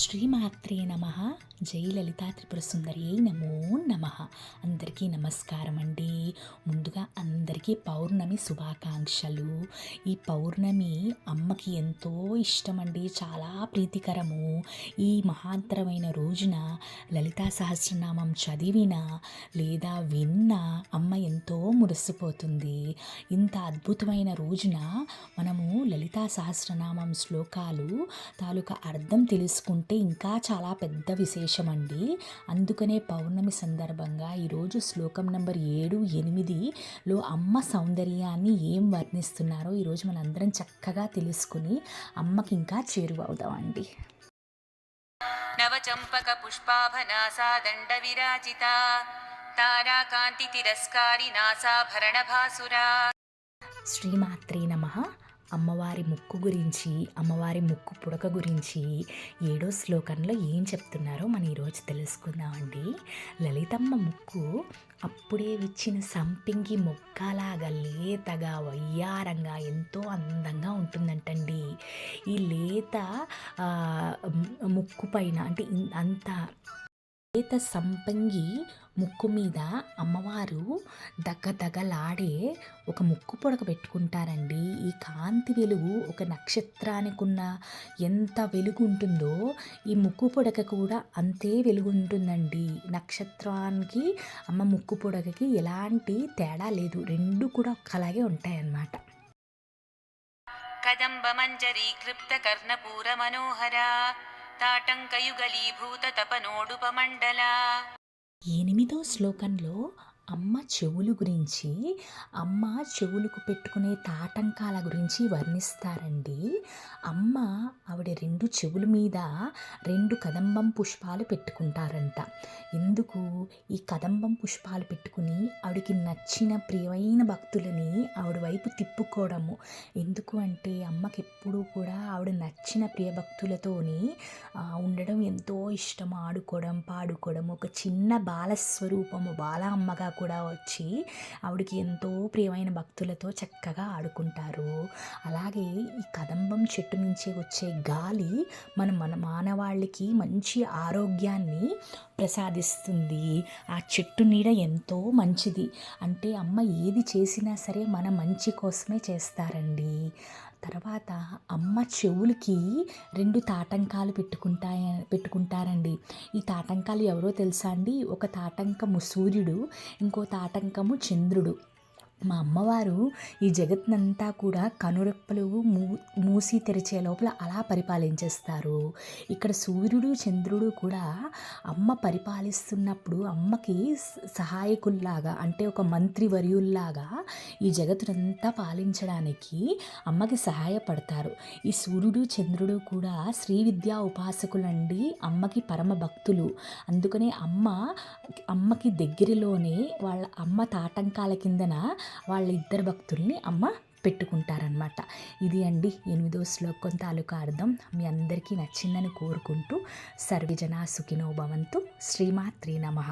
శ్రీమాత్రే నమ. జై లలితా త్రిపుర సుందరి నమో నమ. అందరికీ నమస్కారం అండి అందరికీ పౌర్ణమి శుభాకాంక్షలు. ఈ పౌర్ణమి అమ్మకి ఎంతో ఇష్టమండి చాలా ప్రీతికరము. ఈ మహాంతరమైన రోజున లలితా సహస్రనామం చదివిన లేదా విన్న అమ్మ ఎంతో మురిసిపోతుంది. ఇంత అద్భుతమైన రోజున మనము లలితా సహస్రనామం శ్లోకాలు తాలూకా అర్థం తెలుసుకుంటే ఇంకా చాలా పెద్ద విశేషం అండి అందుకనే పౌర్ణమి సందర్భంగా ఈరోజు శ్లోకం నెంబర్ ఏడు ఎనిమిదిలో అమ్మ సౌందర్యాన్ని ఏం వర్ణిస్తున్నారో ఈరోజు మనందరం చక్కగా తెలుసుకుని అమ్మకి ఇంకా చేరువవుదామండి. నవచంపక పుష్పాభనాసా దండ విరాజిత తారాకాంతి తిరస్కారి నాసాభరణ భాసురా శ్రీమాత్రే నమ. అమ్మవారి ముక్కు గురించి అమ్మవారి ముక్కు పుడక గురించి ఏడో శ్లోకంలో ఏం చెప్తున్నారో మనం ఈరోజు తెలుసుకుందామండి. లలితమ్మ ముక్కు అప్పుడే విచ్చిన సంపింగి మొక్కలాగా లేతగా వయ్యారంగా ఎంతో అందంగా ఉంటుందంటండి. ఈ లేత ముక్కు పైన అంటే అంత లేత సంపంగి ముక్కు మీద అమ్మవారు దగదగలాడే ఒక ముక్కు పొడక పెట్టుకుంటారండి. ఈ కాంతి వెలుగు ఒక నక్షత్రానికి ఉన్న ఎంత వెలుగు ఉంటుందో ఈ ముక్కు పొడక కూడా అంతే వెలుగు ఉంటుందండి నక్షత్రానికి అమ్మ ముక్కు పొడకకి ఎలాంటి తేడా లేదు. రెండు కూడా ఒక్కలాగే ఉంటాయన్నమాట. కదంబ మంజరీ క్లుప్త కర్ణపూర మనోహరా తాటంకయుగలీభూత తపనోడుపమండల ఎనిమిదో శ్లోకంలో అమ్మ చెవులు గురించి అమ్మ చెవులకు పెట్టుకునే తాటంకాల గురించి వర్ణిస్తారండి. అమ్మ ఆవిడ రెండు చెవుల మీద రెండు కదంబం పుష్పాలు పెట్టుకుంటారంట. ఎందుకు? ఈ కదంబం పుష్పాలు పెట్టుకుని ఆవిడకి నచ్చిన ప్రియమైన భక్తులని ఆవిడ వైపు తిప్పుకోవడము. ఎందుకు అంటే అమ్మకి ఎప్పుడూ కూడా ఆవిడ నచ్చిన ప్రియ భక్తులతోని ఉండడం ఎంతో ఇష్టం. ఆడుకోవడం పాడుకోవడం ఒక చిన్న బాలస్వరూపము బాల అమ్మగా కూడా వచ్చి ఆవిడకి ఎంతో ప్రియమైన భక్తులతో చక్కగా ఆడుకుంటారు. అలాగే ఈ కదంబం చెట్టు నుంచి వచ్చే గాలి మన మన మానవాళికి మంచి ఆరోగ్యాన్ని ప్రసాదిస్తుంది. ఆ చెట్టు నీడ ఎంతో మంచిది. అంటే అమ్మ ఏది చేసినా సరే మన మంచి కోసమే చేస్తారండి. తర్వాత అమ్మ చెవులకి రెండు తాటంకాలు పెట్టుకుంటాయ పెట్టుకుంటారండి. ఈ తాటంకాలు ఎవరో తెలుసా అండి? ఒక తాటంకము సూర్యుడు ఇంకో తాటంకము చంద్రుడు. మా అమ్మవారు ఈ జగత్నంతా కూడా కనురెప్పలు మూ మూసి తెరిచే లోపల అలా పరిపాలించేస్తారు. ఇక్కడ సూర్యుడు చంద్రుడు కూడా అమ్మ పరిపాలిస్తున్నప్పుడు అమ్మకి సహాయకుల్లాగా అంటే ఒక మంత్రి వర్యుల్లాగా ఈ జగత్తునంతా పాలించడానికి అమ్మకి సహాయపడతారు. ఈ సూర్యుడు చంద్రుడు కూడా శ్రీ విద్యా ఉపాసకులండి అమ్మకి పరమ భక్తులు. అందుకనే అమ్మ అమ్మకి దగ్గరలోనే వాళ్ళ అమ్మ తాటంకాల కిందన వాళ్ళ ఇద్దరు భక్తుల్ని అమ్మ పెట్టుకుంటారనమాట ఇది అండి ఎనిమిదో శ్లోకం తాలూకా అర్థం. మీ అందరికీ నచ్చిందని కోరుకుంటూ సర్వజనా సుఖినో భవంతు. శ్రీమాత్రి నమః.